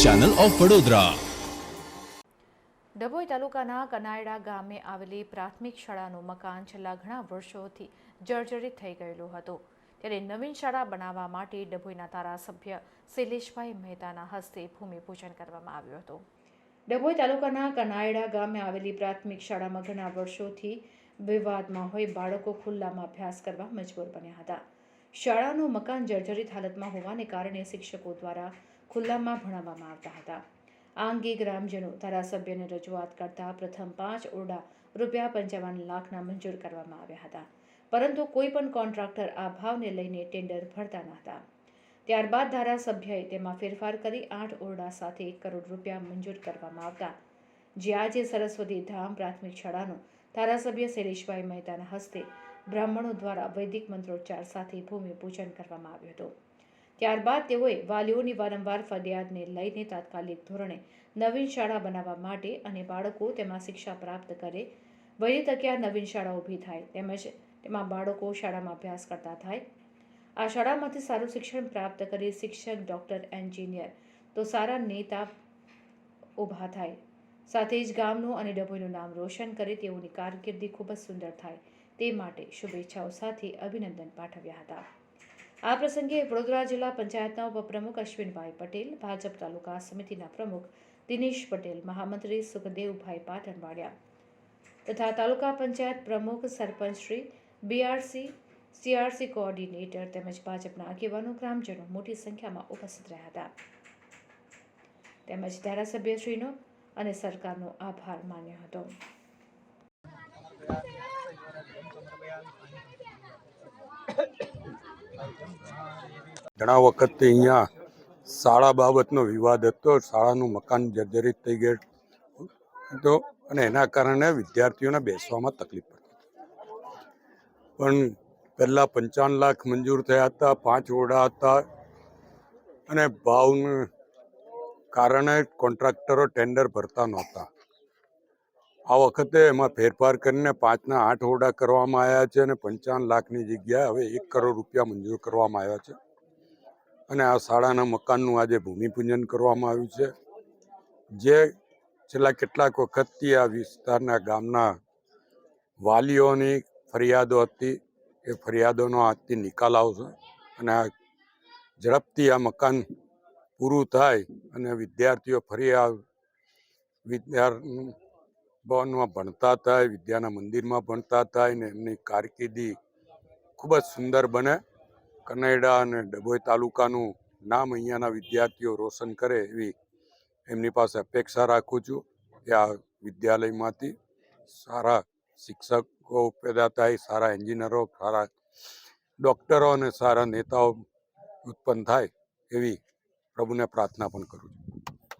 Channel of Vadodara. Dabhoi તાલુકાના કનાયડા ગામે આવેલી પ્રાથમિક શાળાનું મકાન છેલ્લા ઘણા વર્ષોથી જર્જરિત થઈ ગયેલું હતું. ત્યારે નવીન શાળા બનાવવા માટે ડભોઈના ધારાસભ્ય શૈલેષભાઈ મહેતાના હસ્તે ભૂમિપૂજન કરવામાં આવ્યું હતું. ડભોઈ તાલુકાના કનાયડા ગામે આવેલી પ્રાથમિક શાળામાં ઘણા વર્ષોથી વિવાદમાં હોય બાળકો ખુલ્લામાં અભ્યાસ કરવા મજબૂર બન્યા હતા. શાળાનું મકાન જર્જરિત હાલતમાં હોવાને કારણે શિક્ષકો દ્વારા ખુલ્લામાં ભણાવવામાં આવતા હતા. આ અંગે ગ્રામજનો, ધારાસભ્યને રજૂઆત કરતા પ્રથમ પાંચ ઓરડા રૂપિયા પંચાવન લાખના મંજૂર કરવામાં આવ્યા હતા. પરંતુ કોઈ પણ કોન્ટ્રાક્ટર આ ભાવને લઈને ટેન્ડર ભરતા ન હતા ત્યારબાદ ધારાસભ્યએ તેમાં ફેરફાર કરી આઠ ઓરડા સાથે એક કરોડ રૂપિયા મંજૂર કરવામાં આવતા. જે આજે સરસ્વતી ધામ પ્રાથમિક શાળાનું ધારાસભ્ય શૈલેષભાઈ મહેતાના હસ્તે બ્રાહ્મણો દ્વારા વૈદિક મંત્રોચ્ચાર સાથે ભૂમિપૂજન કરવામાં આવ્યું હતું. ત્યારબાદ તેઓએ વાલીઓની વારંવાર ફરિયાદને લઈને તાત્કાલિક ધોરણે નવીન શાળા બનાવવા માટે અને બાળકો તેમાં શિક્ષા પ્રાપ્ત કરે વહેલી તકે આ નવીન શાળા ઊભી થાય તેમજ તેમાં બાળકો શાળામાં અભ્યાસ કરતા થાય. આ શાળામાંથી સારું શિક્ષણ પ્રાપ્ત કરી શિક્ષક ડૉક્ટર, એન્જિનિયર તો સારા નેતા ઊભા થાય. સાથે જ ગામનું અને ડભોઈનું નામ રોશન કરે તેઓની કારકિર્દી ખૂબ જ સુંદર થાય. તે માટે શુભેચ્છાઓ સાથે અભિનંદન પાઠવ્યા હતા. આ પ્રસંગે વડોદરા જિલ્લા પંચાયતના ઉપપ્રમુખ અશ્વિનભાઈ પટેલ, ભાજપ તાલુકા સમિતિના પ્રમુખ દિનેશ પટેલ, મહામંત્રી સુખદેવભાઈ પાટણવાડિયા તથા તાલુકા પંચાયત પ્રમુખ સરપંચશ્રી બીઆરસી સીઆરસી કોઓર્ડિનેટર તેમજ ભાજપના આગેવાનો ગ્રામજનો મોટી સંખ્યામાં ઉપસ્થિત રહ્યા હતા. તેમજ ધારાસભ્યશ્રીનો અને સરકારનો આભાર માન્યો હતો. ઘણા વખતથી અહીંયા શાળા બાબતનો વિવાદ હતો. શાળાનું મકાન જર્જરિત થઈ ગયું તો અને એના કારણે વિદ્યાર્થીઓને બેસવામાં તકલીફ પડતી પણ પહેલાં પંચાવન લાખ મંજૂર થયા હતા, પાંચ ઓરડા હતા અને ભાવને કારણે કોન્ટ્રાક્ટરો ટેન્ડર ભરતા નહોતા. આ વખતે એમાં ફેરફાર કરીને પાંચના આઠ ઓરડા કરવામાં આવ્યા છે અને પંચાવન લાખની જગ્યાએ હવે એક કરોડ રૂપિયા મંજૂર કરવામાં આવ્યા છે. અને આ શાળાના મકાનનું આજે ભૂમિપૂજન કરવામાં આવ્યું છે. જે છેલ્લા કેટલાક વખતથી આ વિસ્તારના ગામના વાલીઓની ફરિયાદો હતી. એ ફરિયાદોનો આજથી નિકાલ આવશે અને આ ઝડપથી આ મકાન પૂરું થાય અને વિદ્યાર્થીઓ ફરી આ વિદ્યા ભવનમાં ભણતા થાય, વિદ્યાના મંદિરમાં ભણતા થાય ને એમની કારકિર્દી ખૂબ જ સુંદર બને. કનેડા અને ડભોઈ તાલુકાનું નામ અહીંયાના વિદ્યાર્થીઓ રોશન કરે એવી એમની પાસે અપેક્ષા રાખું છું કે આ વિદ્યાલયમાંથી સારા શિક્ષકો પેદા થાય, સારા એન્જિનિયરો, સારા ડૉક્ટરો અને સારા નેતાઓ ઉત્પન્ન થાય એવી પ્રભુને પ્રાર્થના પણ કરું છું.